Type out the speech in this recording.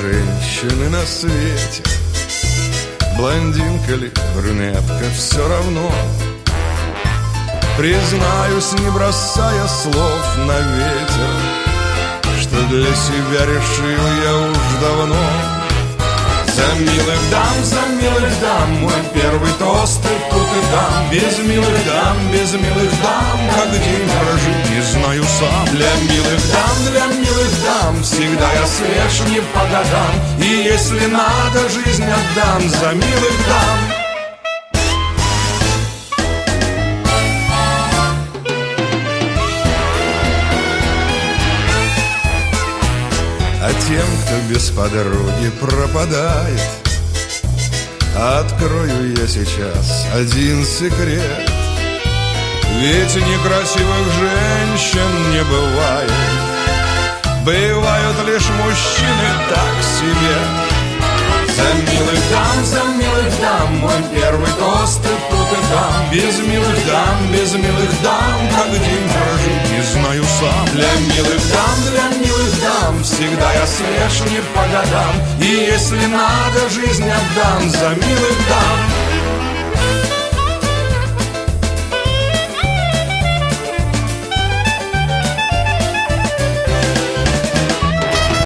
женщины на свете. Блондинка ли, брюнетка, все равно. Признаюсь, не бросая слов на ветер Что для себя решил я уж давно. За милых дам, за милых дам Мой первый тост и тут и там. Без милых дам, без милых дам Как день прожить не Для милых дам, для милых дам Всегда я свеж не по годам. И если надо, жизнь отдам За милых дам А тем, кто без подруги пропадает Открою я сейчас один секрет Ведь некрасивых женщин не бывает. Бывают лишь мужчины так себе. За милых дам, за милых дам Мой первый тост и тут и там. Без милых дам, без милых дам Как день прожить не знаю сам. Для милых дам, для милых дам Всегда я свеж не по годам. И если надо, жизнь отдам За милых дам